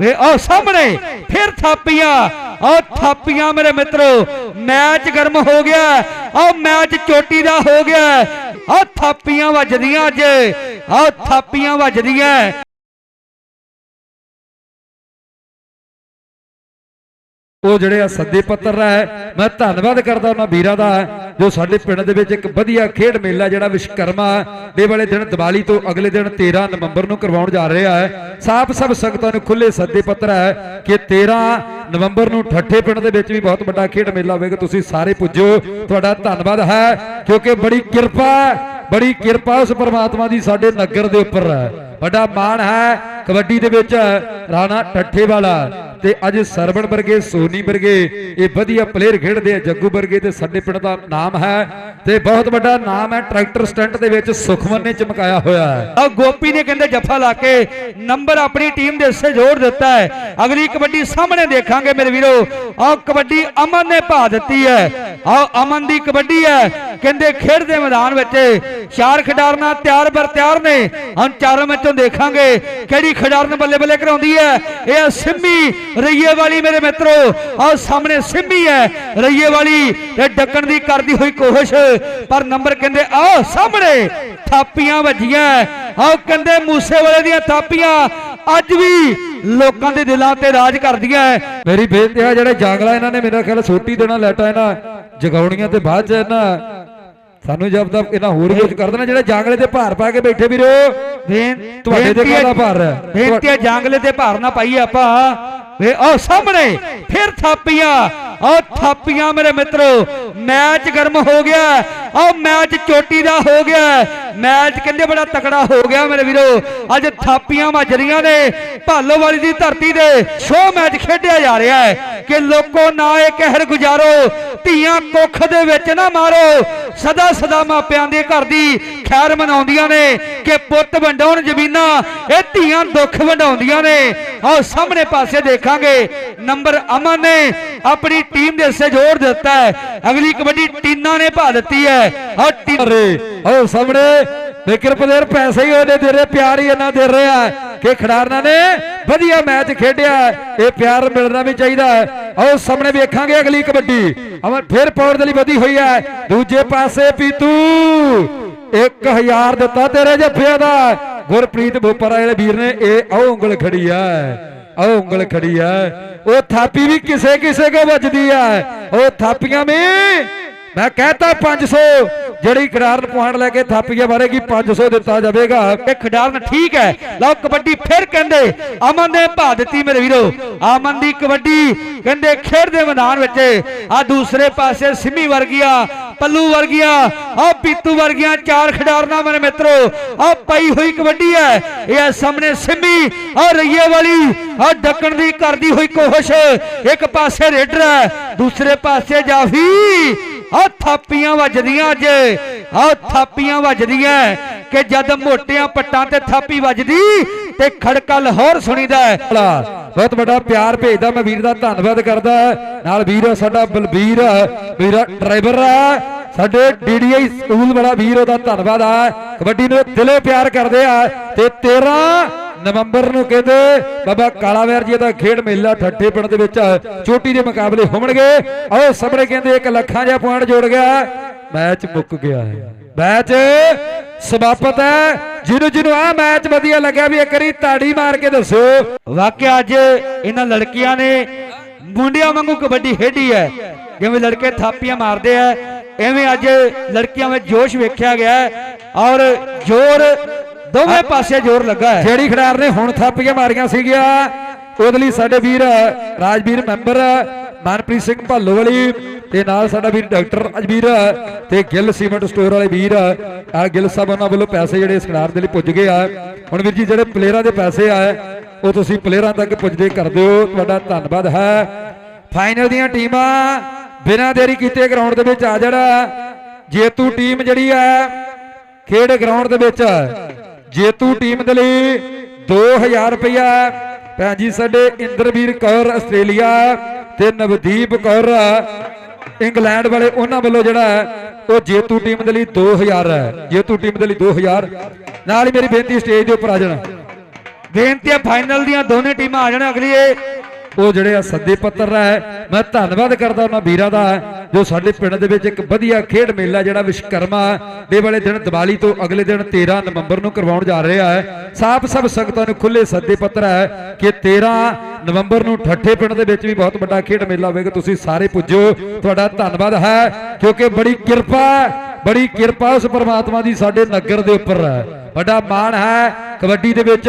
ਵੇ ਉਹ ਸਾਹਮਣੇ, ਫਿਰ ਥਾਪੀਆਂ। ਉਹ ਥਾਪੀਆਂ ਮੇਰੇ ਮਿੱਤਰੋ, ਮੈਚ ਗਰਮ ਹੋ ਗਿਆ। ਉਹ ਮੈਚ ਚੋਟੀ ਦਾ ਹੋ ਗਿਆ। ਉਹ ਥਾਪੀਆਂ ਵੱਜਦੀਆਂ ਅੱਜ। ਉਹ ਥਾਪੀਆਂ ਵੱਜਦੀਆਂ। ਉਹ ਜਿਹੜੇ ਆ ਸੱਦੇ ਪੱਤਰ ਹੈ, ਮੈਂ ਧੰਨਵਾਦ ਕਰਦਾ ਉਹਨਾਂ ਵੀਰਾਂ ਦਾ ਜੋ ਸਾਡੇ ਪਿੰਡ ਦੇ ਵਿੱਚ ਇੱਕ ਵਧੀਆ ਖੇਡ ਮੇਲਾ ਜਿਹੜਾ ਵਿਸ਼ਕਰਮਾ ਦੇ ਵਾਲੇ ਦਿਨ ਦੀਵਾਲੀ ਤੋਂ ਅਗਲੇ ਦਿਨ 13 ਨਵੰਬਰ ਨੂੰ ਕਰਵਾਉਣ ਜਾ ਰਿਹਾ ਹੈ। ਸਾਫ਼ ਸਭ ਸੰਗਤਾਂ ਨੂੰ ਖੁੱਲੇ ਸੱਦੇ ਪੱਤਰ ਹੈ ਕਿ 13 ਨਵੰਬਰ ਨੂੰ ਠੱਠੇ ਪਿੰਡ ਦੇ ਵਿੱਚ ਵੀ ਬਹੁਤ ਵੱਡਾ ਖੇਡ ਮੇਲਾ ਹੋਵੇਗਾ। ਤੁਸੀਂ ਸਾਰੇ ਪੁੱਜੋ। ਤੁਹਾਡਾ ਧੰਨਵਾਦ ਹੈ ਕਿਉਂਕਿ ਬੜੀ ਕਿਰਪਾ ਬੜੀ ਕਿਰਪਾ ਉਸ ਪਰਮਾਤਮਾ ਦੀ ਸਾਡੇ ਨਗਰ ਦੇ ਉੱਪਰ ਹੈ। ਵੱਡਾ ਮਾਣ ਹੈ ਕਬੱਡੀ ਦੇ ਵਿੱਚ ਰਾਣਾ ਠੱਠੇ ਵਾਲਾ ਤੇ ਅੱਜ ਸਰਵਣ ਵਰਗੇ, ਸੋਨੀ ਵਰਗੇ, ਇਹ ਵਧੀਆ ਪਲੇਅਰ ਖੇਡਦੇ ਆ, ਜੱਗੂ ਵਰਗੇ ਤੇ ਸਾਡੇ ਪਿੰਡ ਦਾ ਨਾਮ ਹੈ ਤੇ ਬਹੁਤ ਵੱਡਾ ਨਾਮ ਹੈ, ਟਰੈਕਟਰ ਸਟੰਟ ਦੇ ਵਿੱਚ ਸੁਖਮਨ ਨੇ ਚਮਕਾਇਆ ਹੋਇਆ ਹੈ। ਆ ਗੋਪੀ ਨੇ ਕਹਿੰਦੇ ਜੱਫਾ ਲਾ ਕੇ ਨੰਬਰ ਆਪਣੀ ਟੀਮ ਦੇ ਹਿੱਸੇ ਜੋੜ ਦਿੱਤਾ ਹੈ। ਅਗਲੀ ਕਬੱਡੀ ਸਾਹਮਣੇ ਦੇਖਾਂਗੇ ਮੇਰੇ ਵੀਰੋ। ਆ ਕਬੱਡੀ ਅਮਨ ਨੇ ਭਾ ਦਿੱਤੀ ਹੈ। ਆ ਅਮਨ ਦੀ ਕਬੱਡੀ ਹੈ। ਕਹਿੰਦੇ ਖੇਡ ਦੇ ਮੈਦਾਨ ਵਿੱਚ ਚਾਰ ਖਿਡਾਰਨਾ ਤਿਆਰ ਬਰ ਤਿਆਰ ਨੇ। ਹੁਣ ਚਾਰਾਂ ਵਿੱਚੋਂ ਦੇਖਾਂਗੇ ਕਿਹੜੀ ਖਿਡਾਰਨ ਬੱਲੇ ਬੱਲੇ ਕਰਾਉਂਦੀ ਹੈ। ਇਹ ਸਿੰਮੀ ਰਈਏ ਵਾਲੀ ਮੇਰੇ ਮਿੱਤਰੋ, ਆ ਸਾਹਮਣੇ ਸਿੰਮੀ ਹੈ। ਰਈਏ ਵਾਲੀ ਤੇ ਡੱਕਣ ਦੀ ਕਰਦੀ ਹੋਈ ਕੋਸ਼ਿਸ਼, ਪਰ ਨੰਬਰ ਕਹਿੰਦੇ, ਆ ਸਾਹਮਣੇ ਥਾਪੀਆਂ ਵੱਜੀਆਂ। ਆਓ ਕਹਿੰਦੇ ਮੂਸੇ ਵਾਲੇ ਦੀਆਂ ਥਾਪੀਆਂ ਅੱਜ ਵੀ ਲੋਕਾਂ ਦੇ ਦਿਲਾਂ ਤੇ ਰਾਜ ਕਰਦੀਆਂ ਮੇਰੀ ਬੇਨਤੀ ਹੈ, ਜਿਹੜੇ ਜਾਗਲਾ ਇਹਨਾਂ ਨੇ, ਮੇਰਾ ਖਿਆਲ ਸੋਟੀ ਦੇਣਾ, ਲੈਟਾ ਇਹਨਾਂ ਜਗਾਉਣੀਆਂ ਤੇ ਬਾਅਦ ਚ ਇਹਨਾਂ ਸਾਨੂੰ ਜਦ ਤੱਕ ਇਹਨਾਂ ਹੋਰ ਕੁਝ ਕਰ ਦੇਣਾ ਜਿਹੜੇ ਜਾਗਲੇ ਤੇ ਭਾਰ ਪਾ ਕੇ ਬੈਠੇ ਵੀਰੋ। ਤੁਹਾਡੇ ਤੇ ਕਾਹਦਾ ਭਾਰ ਹੈ? ਬੇਨਤੀ ਹੈ ਜਾਂਗਲੇ ਤੇ ਭਾਰ ਨਾ ਪਾਈਏ ਆਪਾਂ। ਵੇ ਉਹ ਸਾਹਮਣੇ ਫਿਰ ਥਾਪੀਆਂ। ਉਹ ਥਾਪੀਆਂ ਮੇਰੇ ਮਿੱਤਰੋ ਮੈਚ ਗਰਮ ਹੋ ਗਿਆ। ਉਹ ਮੈਚ ਚੋਟੀ ਦਾ ਹੋ ਗਿਆ। ਮੈਚ ਕਹਿੰਦੇ ਬੜਾ ਤਕੜਾ ਹੋ ਗਿਆ ਮੇਰੇ ਵੀਰੋ। ਅੱਜ ਥਾਪੀਆਂ ਵੱਜ ਰਹੀਆਂ ਨੇ। ਭਾਲੋ ਵਾਲੀ ਦੀ ਧਰਤੀ ਦੇ ਸ਼ੋ ਮੈਚ ਖੇਡਿਆ ਜਾ ਰਿਹਾ ਹੈ। ਕਿ ਲੋਕੋ ਨਾ ਇਹ ਕਹਿਰ ਗੁਜ਼ਾਰੋ ਧੀਆਂ ਕੁੱਖ ਦੇ ਵਿੱਚ ਨਾ ਮਾਰੋ। ਸਦਾ ਸਦਾ ਮਾਪਿਆਂ ਦੇ ਘਰ ਦੀ ਖੈਰ ਮਨਾਉਂਦੀਆਂ ਨੇ ਕਿ ਪੁੱਤ ਵੰਡਾਉਣ ਜ਼ਮੀਨਾਂ, ਇਹ ਧੀਆਂ ਦੁੱਖ ਵੰਡਾਉਂਦੀਆਂ ਨੇ। ਆਓ ਸਾਹਮਣੇ ਪਾਸੇ ਦੇਖਾਂਗੇ, ਨੰਬਰ ਅਮਨ ਨੇ ਆਪਣੀ ਟੀਮ ਦੇ ਹਿੱਸੇ ਜੋੜ ਦਿੱਤਾ ਹੈ। ਅਗਲੀ ਕਬੱਡੀ ਟੀਨਾ ਨੇ ਭਾ ਦਿੱਤੀ ਹੈ। ਆਹ ਟੀ- ਅਰੇ ਸਾਹਮਣੇ। ਫਿਕਰ ਪਦੇਰ ਪੈਸੇ ਹੀ ਉਹਦੇ ਦੇ ਰਹੇ, ਪਿਆਰ ਹੀ ਇਹਨਾਂ ਦੇ ਰਿਹਾ ਕਿ ਖਿਡਾਰਨਾਂ ਨੇ ਵਧੀਆ ਮੈਚ ਖੇਡਿਆ ਇਹ ਪਿਆਰ ਮਿਲਣਾ ਵੀ ਚਾਹੀਦਾ ਹੈ। ਆਓ ਸਾਹਮਣੇ ਵੇਖਾਂਗੇ ਅਗਲੀ ਕਬੱਡੀ। ਅਮਰ ਫਿਰ ਪੌੜ ਦੇ ਲਈ ਵਧੀ ਹੋਈ ਹੈ। ਦੂਜੇ ਪਾਸੇ ਪੀਤੂ 1000 ਦਿੱਤਾ ਤੇਰੇ ਜੱਫਿਆਂ ਦਾ। ਗੁਰਪ੍ਰੀਤ ਬੋਪਰਾ ਵਾਲੇ ਵੀਰ ਨੇ, ਇਹ ਆਹ ਉਂਗਲ ਖੜੀ ਹੈ ਆਹ ਉਂਗਲ ਖੜੀ ਹੈ। ਉਹ ਥਾਪੀ ਵੀ ਕਿਸੇ ਕਿਸੇ ਕੋ ਵੱਜਦੀ ਹੈ। ਉਹ ਥਾਪੀਆਂ ਵੀ, ਮੈਂ ਕਹਤਾ 500 ਜਿਹੜੀ ਖਿਡਾਰਨ ਪੁਆਇੰਟ ਲੈ ਕੇ ਥਾਪੀਆਂ ਮਾਰੇਗੀ 500 ਦਿੱਤਾ ਜਾਵੇਗਾ। ਇਹ ਖਿਡਾਰਨ ਠੀਕ ਹੈ? ਲਓ, ਕਬੱਡੀ ਫਿਰ ਕਹਿੰਦੇ, ਅਮਨ ਨੇ ਭਾ ਦਿੱਤੀ ਮੇਰੇ ਵੀਰੋ। ਅਮਨ ਦੀ ਕਬੱਡੀ ਕਹਿੰਦੇ ਖੇਡ ਦੇ ਮੈਦਾਨ ਵਿੱਚ। ਆ ਦੂਸਰੇ ਪਾਸੇ ਸਿੰਮੀ ਵਰਗੀਆਂ, ਪੱਲੂ ਵਰਗੀਆਂ ਆ ਪੀਤੂ ਵਰਗੀਆਂ ਚਾਰ ਖਿਡਾਰਨਾਂ ਮੇਰੇ ਮਿੱਤਰੋ ਆ ਪਈ ਹੋਈ ਕਬੱਡੀ ਹੈ। ਇਹ ਸਾਹਮਣੇ ਸਿੰਮੀ ਆ ਰਈਏ ਵਾਲੀ ਆ ਡੱਕਣ ਦੀ ਕਰਦੀ ਹੋਈ ਕੋਸ਼ਿਸ਼। ਇੱਕ ਪਾਸੇ ਰੇਡਰ ਹੈ, ਦੂਸਰੇ ਪਾਸੇ ਜਾਫੀ। ਆ ਥਾਪੀਆਂ ਵੱਜਦੀਆਂ ਅੱਜ। ਆ ਥਾਪੀਆਂ ਵੱਜਦੀਆਂ ਕਿ ਜਦ ਮੋਟਿਆਂ ਪੱਟਾਂ ਤੇ ਥਾਪੀ ਵੱਜਦੀ ਤੇ ਖੜਕਾ ਲਾਹੌਰ ਸੁਣੀਦਾ ਬਹੁਤ ਵੱਡਾ ਪਿਆਰ ਭੇਜਦਾ, ਮੈਂ ਵੀਰ ਦਾ ਧੰਨਵਾਦ ਕਰਦਾ ਨਾਲ ਵੀਰ ਸਾਡਾ ਬਲਬੀਰ, ਵੀਰ ਡਰਾਈਵਰ ਆ। ਸਾਡੇ ਡੀਡੀਆਈ ਸਕੂਲ ਵਾਲਾ ਵੀਰ, ਉਹਦਾ ਧੰਨਵਾਦ ਆ। ਕਬੱਡੀ ਨੂੰ ਦਿਲੋਂ ਪਿਆਰ ਕਰਦੇ ਆ ਤੇ 13 ਨਵੰਬਰ ਨੂੰ ਕਹਿੰਦੇ, ਬਾਬਾ ਕਾਲਾਵੈਰ ਜੀ ਦਾ ਖੇਡ ਮੇਲਾ ਠੱਠੇ ਪਿੰਡ ਦੇ ਵਿੱਚ ਚੋਟੀ ਦੇ ਮੁਕਾਬਲੇ ਹੋਣਗੇ। ਆਓ ਸਾਹਮਣੇ ਕਹਿੰਦੇ, ਇੱਕ ਲੱਖਾਂ ਜਿਹਾ ਪੁਆਇੰਟ ਜੋੜ ਗਿਆ। ਮੈਚ ਮੁੱਕ ਗਿਆ ਹੈ। ਮੈਚ ਸਮਾਪਤ ਹੈ। ਜਿਹਨੂੰ ਜਿਹਨੂੰ ਆ ਮੈਚ ਵਧੀਆ ਲੱਗਿਆ ਵੀ ਇੱਕ ਵਾਰੀ ਤਾੜੀ ਮਾਰ ਕੇ ਦੱਸੋ ਵਾਕਿਆ ਅੱਜ ਇਹਨਾਂ ਲੜਕੀਆਂ ਨੇ ਮੁੰਡਿਆਂ ਵਾਂਗੂ ਕਬੱਡੀ ਖੇਡੀ ਹੈ। ਜਿਵੇਂ ਲੜਕੇ ਥਾਪੀਆਂ ਮਾਰਦੇ ਆ, ਐਵੇਂ ਅੱਜ ਲੜਕੀਆਂ ਵਿੱਚ ਜੋਸ਼ ਵੇਖਿਆ ਗਿਆ ਔਰ ਜ਼ੋਰ ਦੋਵੇਂ ਪਾਸੇ ਜ਼ੋਰ ਲੱਗਾ ਹੈ। ਜਿਹੜੀ ਖਿਡਾਰ ਨੇ ਹੁਣ ਥਾਪੀਆਂ ਮਾਰੀਆਂ ਸੀਗੀਆਂ, ਉਹਦੇ ਲਈ ਸਾਡੇ ਵੀਰ ਰਾਜਵੀਰ ਮੈਂਬਰ ਮਨਪ੍ਰੀਤ ਸਿੰਘ ਭਾਲੋਵਾਲੀ ਤੇ ਨਾਲ ਸਾਡਾ ਵੀਰ ਡਾਕਟਰ ਅਜਵੀਰ ਤੇ ਗਿੱਲ ਸੀਮੈਂਟ ਸਟੋਰ ਵਾਲੇ ਵੀਰ, ਆ ਗਿੱਲ ਸਾਹਿਬ ਉਹਨਾਂ ਵੱਲੋਂ ਪੈਸੇ ਜਿਹੜੇ ਇਸ ਖਿਡਾਰ ਦੇ ਲਈ ਪੁੱਜ ਗਏ ਆ। ਹੁਣ ਵੀਰ ਜੀ, ਜਿਹੜੇ ਪਲੇਅਰਾਂ ਦੇ ਪੈਸੇ ਆ, ਉਹ ਤੁਸੀਂ ਪਲੇਅਰਾਂ ਤੱਕ ਪੁੱਜਦੇ ਕਰ ਦਿਓ। ਤੁਹਾਡਾ ਧੰਨਵਾਦ ਹੈ। ਫਾਈਨਲ ਦੀਆਂ ਟੀਮਾਂ ਬਿਨਾਂ ਦੇਰੀ ਕੀਤੇ ਗਰਾਊਂਡ ਦੇ ਵਿੱਚ ਆ ਜਾਣਾ। ਜੇਤੂ ਟੀਮ ਜਿਹੜੀ ਹੈ ਖੇਡ ਗਰਾਊਂਡ ਦੇ ਵਿੱਚ ਜੇਤੂ ਟੀਮ ਦੇ ਲਈ 2000 ਰੁਪਇਆ ਭੈਣ ਜੀ, ਸਾਡੇ ਇੰਦਰਵੀਰ ਕੌਰ ਆਸਟ੍ਰੇਲੀਆ ਤੇ ਨਵਦੀਪ ਕੌਰ, ਇੰਗਲੈਂਡ ਵਾਲੇ ਉਹਨਾਂ ਵੱਲੋਂ ਜਿਹੜਾ ਉਹ ਜੇਤੂ ਟੀਮ ਦੇ ਲਈ 2000 ਹੈ ਜੇਤੂ ਟੀਮ ਦੇ ਲਈ 2000 ਨਾਲ ਹੀ ਮੇਰੀ ਬੇਨਤੀ ਸਟੇਜ ਦੇ ਉੱਪਰ ਆ ਜਾਣਾ। ਬੇਨਤੀ ਹੈ, ਫਾਈਨਲ ਦੀਆਂ ਦੋਨੇ ਟੀਮਾਂ ਆ ਜਾਣ ਅਗਲੀ ਉਹ ਜਿਹੜੇ ਆ ਸੱਦੇ ਪੱਤਰ ਹੈ, ਮੈਂ ਧੰਨਵਾਦ ਕਰਦਾ ਉਹਨਾਂ ਵੀਰਾਂ ਦਾ। ਜੋ ਸਾਡੇ ਪਿੰਡ ਦੇ ਵਿੱਚ ਇੱਕ ਵਧੀਆ ਖੇਡ ਮੇਲਾ ਜਿਹੜਾ ਵਿਸ਼ਕਰਮਾ ਦੇ ਵਾਲੇ ਦਿਨ ਦੀਵਾਲੀ ਤੋਂ ਅਗਲੇ ਦਿਨ 13 ਨਵੰਬਰ ਨੂੰ ਕਰਵਾਉਣ ਜਾ ਰਿਹਾ ਹੈ। ਸਾਫ਼ ਸਭ ਸੰਗਤਾਂ ਨੂੰ ਖੁੱਲੇ ਸੱਦੇ ਪੱਤਰ ਹੈ ਕਿ 13 ਨਵੰਬਰ ਨੂੰ ਠੱਠੇ ਪਿੰਡ ਦੇ ਵਿੱਚ ਵੀ ਬਹੁਤ ਵੱਡਾ ਖੇਡ ਮੇਲਾ ਹੋਵੇਗਾ। ਤੁਸੀਂ ਸਾਰੇ ਪੁੱਜੋ। ਤੁਹਾਡਾ ਧੰਨਵਾਦ ਹੈ ਕਿਉਂਕਿ ਬੜੀ ਕਿਰਪਾ ਬੜੀ ਕਿਰਪਾ ਉਸ ਪਰਮਾਤਮਾ ਦੀ ਸਾਡੇ ਨਗਰ ਦੇ ਉੱਪਰ ਹੈ। ਵੱਡਾ ਮਾਣ ਹੈ, ਕਬੱਡੀ ਦੇ ਵਿੱਚ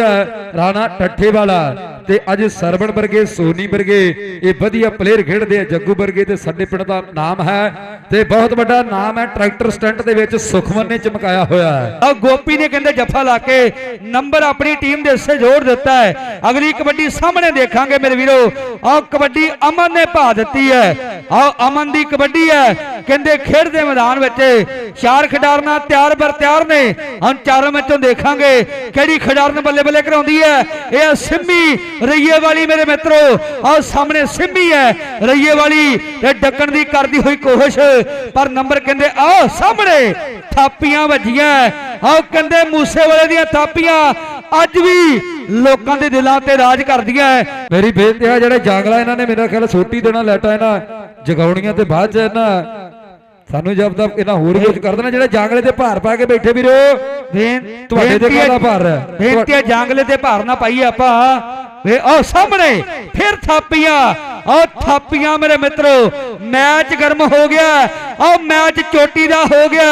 ਰਾਣਾ ਠੱਠੇ ਵਾਲਾ ਤੇ ਅੱਜ ਸਰਵਣ ਵਰਗੇ, ਸੋਨੀ ਵਰਗੇ, ਇਹ ਵਧੀਆ ਪਲੇਅਰ ਖੇਡਦੇ ਆ, ਜੱਗੂ ਵਰਗੇ ਤੇ ਸਾਡੇ ਪਿੰਡ ਦਾ ਨਾਮ ਹੈ ਤੇ ਬਹੁਤ ਵੱਡਾ ਨਾਮ ਹੈ, ਟਰੈਕਟਰ ਸਟੰਟ ਦੇ ਵਿੱਚ ਸੁਖਮਨ ਨੇ ਚਮਕਾਇਆ ਹੋਇਆ ਹੈ। ਆ ਗੋਪੀ ਨੇ ਕਹਿੰਦੇ ਜੱਫਾ ਲਾ ਕੇ ਨੰਬਰ ਆਪਣੀ ਟੀਮ ਦੇ ਹਿੱਸੇ ਜੋੜ ਦਿੱਤਾ ਹੈ। ਅਗਲੀ ਕਬੱਡੀ ਸਾਹਮਣੇ ਦੇਖਾਂਗੇ ਮੇਰੇ ਵੀਰੋ। ਆ ਕਬੱਡੀ ਅਮਨ ਨੇ ਭਾ ਦਿੱਤੀ ਹੈ। ਆਓ ਅਮਨ ਦੀ ਕਬੱਡੀ ਹੈ। ਕਹਿੰਦੇ ਖੇਡ ਦੇ ਮੈਦਾਨ ਵਿੱਚ ਚਾਰ ਖਿਡਾਰਨਾ ਤਿਆਰ ਬਰ ਤਿਆਰ ਨੇ। ਹੁਣ ਚਾਰਾਂ ਵਿੱਚੋਂ ਦੇਖਾਂਗੇ ਕਿਹੜੀ ਖਿਡਾਰਨ ਬੱਲੇ ਬੱਲੇ ਕਰਾਉਂਦੀ ਹੈ। ਇਹ ਸਿੰਮੀ ਰਈਏ ਵਾਲੀ ਮੇਰੇ ਮਿੱਤਰੋ। ਆ ਸਾਹਮਣੇ ਸਿੰਮੀ ਹੈ। ਰਈਏ ਵਾਲੀ ਤੇ ਡੱਕਣ ਦੀ ਕਰਦੀ ਹੋਈ ਕੋਸ਼ਿਸ਼। ਪਰ ਨੰਬਰ ਕਹਿੰਦੇ ਆ ਸਾਹਮਣੇ ਥਾਪੀਆਂ ਵੱਜੀਆਂ। ਆਹ ਕਹਿੰਦੇ ਮੂਸੇ ਵਾਲੇ ਦੀਆਂ ਥਾਪੀਆਂ ਅੱਜ ਵੀ ਲੋਕਾਂ ਦੇ ਦਿਲਾਂ ਤੇ ਰਾਜ ਕਰਦੀਆਂ। ਹੈ। ਮੇਰੀ ਬੇਨਤੀ ਹੈ, ਜਿਹੜੇ ਜਾਂਗਲਾ ਇਹਨਾਂ ਨੇ ਮੇਰਾ ਖਿਆਲ ਸੋਟੀ ਦੇਣਾ, ਲੈਟਾ ਇਹਨਾਂ ਜਗਾਉਣੀਆਂ ਤੇ ਬਾਅਦ ਚ ਇਹਨਾਂ ਸਾਨੂੰ ਜਦ ਤੱਕ ਇਹਨਾਂ ਹੋਰ ਕੁਝ ਕਰ ਦੇਣਾ ਜਿਹੜੇ ਜਾਂਗਲੇ ਤੇ ਭਾਰ ਪਾ ਕੇ ਬੈਠੇ ਵੀਰੋ। ਤੁਹਾਡੇ ਤੇ ਕਾਹਦਾ ਭਾਰ ਹੈ? ਬੇਨਤੀ ਹੈ ਜਾਂਗਲੇ ਤੇ ਭਾਰ ਨਾ ਪਾਈਏ ਆਪਾਂ। ਵੇ ਉਹ ਸਾਹਮਣੇ ਫਿਰ ਥਾਪੀਆਂ। ਉਹ ਥਾਪੀਆਂ ਮੇਰੇ ਮਿੱਤਰੋ ਮੈਚ ਗਰਮ ਹੋ ਗਿਆ। ਉਹ ਮੈਚ ਚੋਟੀ ਦਾ ਹੋ ਗਿਆ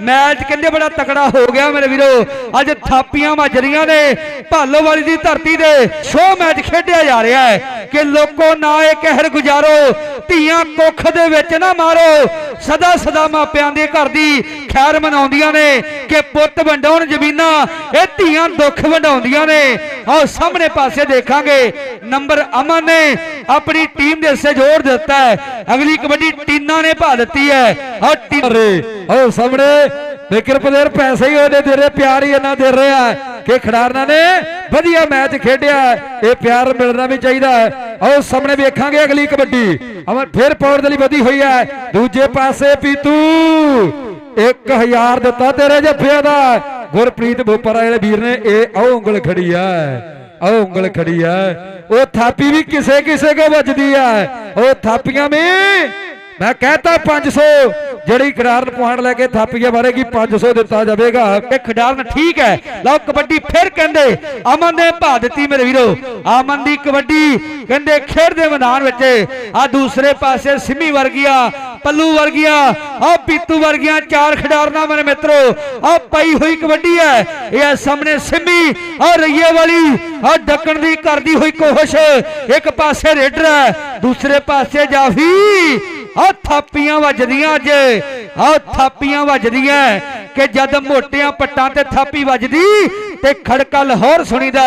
ਮੈਚ ਕਹਿੰਦੇ ਬੜਾ ਤਕੜਾ ਹੋ ਗਿਆ ਮੇਰੇ ਵੀਰੋ। ਅੱਜ ਥਾਪੀਆਂ ਵੱਜ ਰਹੀਆਂ ਨੇ ਭਾਲੋਵਾਲੀ ਦੀ ਧਰਤੀ ਤੇ। ਸ਼ੋਅ ਮੈਚ ਖੇਡਿਆ ਜਾ ਰਿਹਾ ਹੈ ਕਿ ਲੋਕੋ ਨਾ ਇਹ ਕਹਿਰ ਗੁਜ਼ਾਰੋ, ਧੀਆਂ ਕੁੱਖ ਦੇ ਵਿੱਚ ਨਾ ਮਾਰੋ। ਸਦਾ ਸਦਾ ਮਾਪਿਆਂ ਦੇ ਘਰ ਦੀ ਖੈਰ ਮਨਾਉਂਦੀਆਂ ਨੇ ਕਿ ਪੁੱਤ ਵੰਡਾਉਣ ਜ਼ਮੀਨਾਂ, ਇਹ ਧੀਆਂ ਦੁੱਖ ਵੰਡਾਉਂਦੀਆਂ ਨੇ। ਆਓ ਸਾਹਮਣੇ ਪਾਸੇ ਦੇਖਾਂਗੇ। ਨੰਬਰ ਅਮਨ ਨੇ ਆਪਣੀ ਟੀਮ ਦੇ ਹਿੱਸੇ ਜੋੜ ਦਿੱਤਾ ਹੈ। ਅਗਲੀ ਕਬੱਡੀ ਟੀਨਾ ਨੇ ਭਾ ਦਿੱਤੀ ਹੈ। ਆਹ ਟੀ ਅਰੇ ਉਹ ਸਾਹਮਣੇ ਵਿਕਰ ਪਲੇਅਰ ਪੈਸੇ ਹੀ ਉਹਦੇ ਦੇ ਰਹੇ, ਪਿਆਰ ਹੀ ਇਹਨਾਂ ਦੇ ਰਿਹਾ ਕਿ ਖਿਡਾਰਨਾਂ ਨੇ ਵਧੀਆ ਮੈਚ ਖੇਡਿਆ ਇਹ ਪਿਆਰ ਮਿਲਣਾ ਵੀ ਚਾਹੀਦਾ ਹੈ। ਆਓ ਸਾਹਮਣੇ ਵੇਖਾਂਗੇ ਅਗਲੀ ਕਬੱਡੀ। ਅਮਰ ਫਿਰ ਪੌੜ ਦੇ ਲਈ ਵਧੀ ਹੋਈ ਹੈ। ਦੂਜੇ ਪਾਸੇ ਪੀਤੂ 1000 ਦਿੱਤਾ ਤੇਰੇ ਜੱਫਿਆਂ ਦਾ। ਗੁਰਪ੍ਰੀਤ ਬੋਪਰਾ ਵਾਲੇ ਵੀਰ ਨੇ, ਇਹ ਆਹ ਉਂਗਲ ਖੜੀ ਹੈ। ਆਹ ਉਂਗਲ ਖੜੀ ਹੈ। ਉਹ ਥਾਪੀ ਵੀ ਕਿਸੇ ਕਿਸੇ ਕੋ ਵੱਜਦੀ ਹੈ। ਉਹ ਥਾਪੀਆਂ ਵੀ ਮੈਂ ਕਹਤਾ 500 ਜਿਹੜੀ ਖਿਡਾਰਨ ਪੁਆਇੰਟ ਲੈ ਕੇ ਥਾਪੀਆਂ ਮਾਰੇਗੀ 500 ਦਿੱਤਾ ਜਾਵੇਗਾ। ਇਹ ਖਿਡਾਰਨ ਠੀਕ ਹੈ। ਲਓ, ਕਬੱਡੀ ਫਿਰ ਕਹਿੰਦੇ, ਅਮਨ ਨੇ ਭਾ ਦਿੱਤੀ ਮੇਰੇ ਵੀਰੋ। ਅਮਨ ਦੀ ਕਬੱਡੀ ਕਹਿੰਦੇ ਖੇਡ ਦੇ ਮੈਦਾਨ ਵਿੱਚ। ਆ ਦੂਸਰੇ ਪਾਸੇ ਸਿੰਮੀ ਵਰਗੀਆਂ, ਪੱਲੂ ਵਰਗੀਆਂ, ਆ ਪੀਤੂ ਵਰਗੀਆਂ ਚਾਰ ਖਿਡਾਰਨਾ ਮੇਰੇ ਮਿੱਤਰੋ। ਆ ਪਈ ਹੋਈ ਕਬੱਡੀ ਹੈ। ਇਹ ਸਾਹਮਣੇ ਸਿੰਮੀ, ਆ ਰਈਏ ਵਾਲੀ, ਆ ਡੱਕਣ ਦੀ ਕਰਦੀ ਹੋਈ ਕੋਸ਼ਿਸ਼ ਇੱਕ ਪਾਸੇ ਰੇਡਰ ਹੈ, ਦੂਸਰੇ ਪਾਸੇ ਜਾਫੀ। ਆ ਥਾਪੀਆਂ ਵੱਜਦੀਆਂ ਅੱਜ। ਆ ਥਾਪੀਆਂ ਵੱਜਦੀਆਂ ਕਿ ਜਦ ਮੋਟਿਆਂ ਪੱਟਾਂ ਤੇ ਥਾਪੀ ਵੱਜਦੀ ਤੇ ਖੜਕਾ ਲਾਹੌਰ ਸੁਣੀਦਾ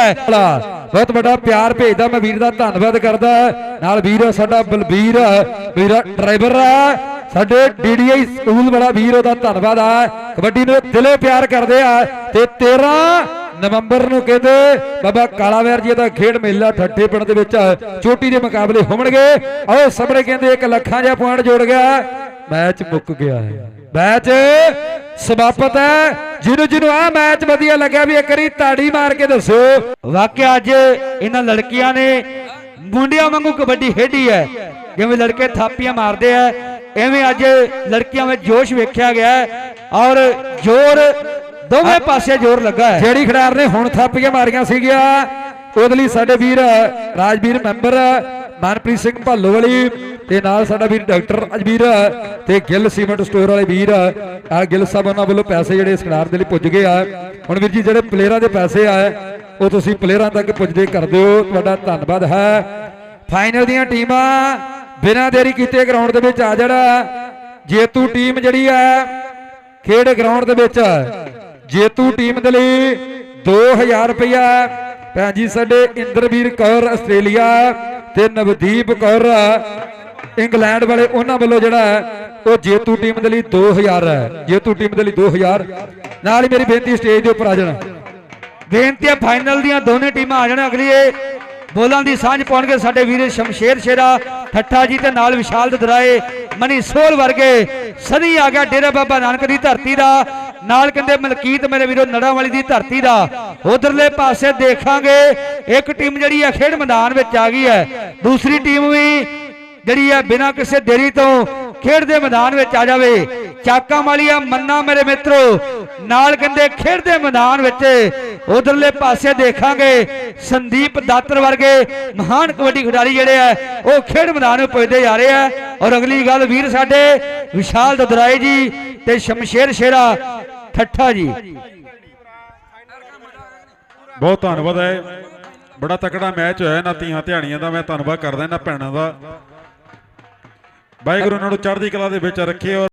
ਬਹੁਤ ਵੱਡਾ ਪਿਆਰ ਭੇਜਦਾ, ਮੈਂ ਵੀਰ ਦਾ ਧੰਨਵਾਦ ਕਰਦਾ ਨਾਲ ਵੀਰ ਸਾਡਾ ਬਲਬੀਰ ਵੀਰ ਡਰਾਈਵਰ ਆ ਸਾਡੇ ਡੀਡੀਆਈ ਸਕੂਲ ਵਾਲਾ ਵੀਰ, ਉਹਦਾ ਧੰਨਵਾਦ ਆ। ਕਬੱਡੀ ਨੂੰ ਦਿਲੋਂ ਪਿਆਰ ਕਰਦੇ ਆ ਤੇ 13 ਨਵੰਬਰ ਨੂੰ ਕਹਿੰਦੇ, ਬਾਬਾ ਕਾਲਾਵੈਰ ਜੀ ਦਾ ਖੇਡ ਮੇਲਾ ਠੱਠੇ ਪਿੰਡ ਦੇ ਵਿੱਚ ਚੋਟੀ ਦੇ ਮੁਕਾਬਲੇ ਹੋਣਗੇ। ਆਓ ਸਾਹਮਣੇ ਕਹਿੰਦੇ, ਇੱਕ ਲੱਖਾਂ ਜਿਹਾ ਪੁਆਇੰਟ ਜੋੜ ਗਿਆ। ਮੈਚ ਮੁੱਕ ਗਿਆ ਹੈ। ਮੈਚ ਸਮਾਪਤ ਹੈ। ਜਿਹਨੂੰ ਜਿਹਨੂੰ ਆ ਮੈਚ ਵਧੀਆ ਲੱਗਿਆ ਵੀ ਇੱਕ ਵਾਰੀ ਤਾੜੀ ਮਾਰ ਕੇ ਦੱਸੋ। ਵਾਕਿਆ ਅੱਜ ਇਹਨਾਂ ਲੜਕੀਆਂ ਨੇ ਮੁੰਡਿਆਂ ਵਾਂਗੂ ਕਬੱਡੀ ਖੇਡੀ ਹੈ। ਜਿਵੇਂ ਲੜਕੇ ਥਾਪੀਆਂ ਮਾਰਦੇ ਆ, ਐਵੇਂ ਅੱਜ ਲੜਕੀਆਂ ਵਿੱਚ ਜੋਸ਼ ਵੇਖਿਆ ਗਿਆ ਔਰ ਜ਼ੋਰ ਦੋਵੇਂ ਪਾਸੇ ਜ਼ੋਰ ਲੱਗਾ ਹੈ। ਜਿਹੜੀ ਖਿਡਾਰ ਨੇ ਹੁਣ ਥਾਪੀਆਂ ਮਾਰੀਆਂ ਸੀਗੀਆਂ, ਉਹਦੇ ਲਈ ਸਾਡੇ ਵੀਰ, ਰਾਜਵੀਰ ਮੈਂਬਰ, ਮਨਪ੍ਰੀਤ ਸਿੰਘ ਭਾਲੋਵਾਲੀ ਤੇ ਨਾਲ ਸਾਡਾ ਵੀਰ ਡਾਕਟਰ ਅਜਵੀਰ, ਤੇ ਗਿੱਲ ਸੀਮੈਂਟ ਸਟੋਰ ਵਾਲੇ ਵੀਰ, ਆ ਗਿੱਲ ਸਾਹਿਬ ਉਹਨਾਂ ਵੱਲੋਂ ਪੈਸੇ ਜਿਹੜੇ ਇਸ ਖਿਡਾਰ ਦੇ ਲਈ ਪੁੱਜ ਗਏ ਆ। ਹੁਣ ਵੀਰ ਜੀ, ਜਿਹੜੇ ਪਲੇਅਰਾਂ ਦੇ ਪੈਸੇ ਆ, ਉਹ ਤੁਸੀਂ ਪਲੇਅਰਾਂ ਤੱਕ ਪੁੱਜਦੇ ਕਰ ਦਿਓ ਤੁਹਾਡਾ ਧੰਨਵਾਦ ਹੈ। ਫਾਈਨਲ ਦੀਆਂ ਟੀਮਾਂ ਬਿਨਾਂ ਦੇਰੀ ਕੀਤੇ ਗਰਾਊਂਡ ਦੇ ਵਿੱਚ ਆ ਜਾਣਾ। ਜੇਤੂ ਟੀਮ ਜਿਹੜੀ ਆ, ਖੇਡ ਗਰਾਊਂਡ ਦੇ ਵਿੱਚ ਜੇਤੂ ਟੀਮ ਦੇ ਲਈ 2000 ਰੁਪਇਆ ਭੈਣ ਜੀ ਸਾਡੇ ਇੰਦਰਵੀਰ ਕੌਰ ਆਸਟ੍ਰੇਲੀਆ ਤੇ ਨਵਦੀਪ ਕੌਰ ਇੰਗਲੈਂਡ ਵਾਲੇ ਉਹਨਾਂ ਵੱਲੋਂ ਜਿਹੜਾ ਹੈ, ਉਹ ਜੇਤੂ ਟੀਮ ਦੇ ਲਈ 2000 ਹੈ। ਜੇਤੂ ਟੀਮ ਦੇ ਲਈ 2000 ਨਾਲ ਹੀ ਮੇਰੀ ਬੇਨਤੀ ਸਟੇਜ ਦੇ ਉੱਪਰ ਆ ਜਾਣਾ। ਬੇਨਤੀ ਹੈ ਫਾਈਨਲ ਦੀਆਂ ਦੋਨੇ ਟੀਮਾਂ ਆ ਜਾਣ ਅਗਲੀਏ। ਬੋਲਾਂ ਦੀ ਸਾਂਝ ਪਾਉਣਗੇ ਸਾਡੇ ਵੀਰ ਸ਼ਮਸ਼ੇਰ ਸ਼ੇਰਾ ਠੱਠਾ ਜੀ ਤੇ ਨਾਲ ਵਿਸ਼ਾਲ ਦਦਰਾਏ। ਮਨੀ ਸੋਲ ਵਰਗੇ ਸਦੀ ਆ ਗਿਆ ਡੇਰਾ ਬਾਬਾ ਨਾਨਕ ਦੀ ਧਰਤੀ ਦਾ। ਨਾਲ ਕਹਿੰਦੇ ਮਲਕੀਤ ਮੇਰੇ ਵੀਰੋ, ਨੜਾਂ ਵਾਲੀ ਦੀ ਧਰਤੀ ਦਾ। ਉਧਰਲੇ ਪਾਸੇ ਦੇਖਾਂਗੇ, ਇੱਕ ਟੀਮ ਜਿਹੜੀ ਹੈ ਖੇਡ ਮੈਦਾਨ ਵਿੱਚ ਆ ਗਈ ਹੈ। ਦੂਸਰੀ ਟੀਮ ਵੀ ਜਿਹੜੀ ਹੈ ਬਿਨਾਂ ਕਿਸੇ ਦੇਰੀ ਤੋਂ ਖੇਡ ਦੇ ਮੈਦਾਨ ਵਿੱਚ ਆ ਜਾਵੇ। ਚਾਕਾਂ ਵਾਲੀਆ ਮੰਨਾ ਮੇਰੇ ਮਿੱਤਰੋ, ਨਾਲ ਕਹਿੰਦੇ ਖੇਡ ਦੇ ਮੈਦਾਨ ਵਿੱਚ ਉਧਰਲੇ ਪਾਸੇ ਦੇਖਾਂਗੇ, ਸੰਦੀਪ ਦਾਤਰ ਵਰਗੇ ਮਹਾਨ ਕਬੱਡੀ ਖਿਡਾਰੀ ਜਿਹੜੇ ਆ ਉਹ ਖੇਡ ਮੈਦਾਨ ਵਿੱਚ ਪੁੱਜਦੇ ਜਾ ਰਹੇ ਆ ਔਰ ਅਗਲੀ ਗੱਲ ਵੀਰ ਸਾਡੇ, ਵਿਸ਼ਾਲ ਦਦਰਾਏ ਜੀ ਤੇ ਸ਼ਮਸ਼ੇਰ ਸ਼ੇਰਾ ਠੱਠਾ ਜੀ। ਬਹੁਤ ਧੰਨਵਾਦ ਹੈ। ਬੜਾ ਤਕੜਾ ਮੈਚ ਹੋਇਆ ਇਹਨਾਂ ਤੀਆਂ ਧਿਆਣੀਆਂ ਦਾ। ਮੈਂ ਧੰਨਵਾਦ ਕਰਦਾ ਇਹਨਾਂ ਭੈਣਾਂ ਦਾ। ਵਾਹਿਗੁਰੂ ਉਹਨਾਂ ਨੂੰ ਚੜ੍ਹਦੀ ਕਲਾ ਦੇ ਵਿੱਚ ਰੱਖੇ ਔਰ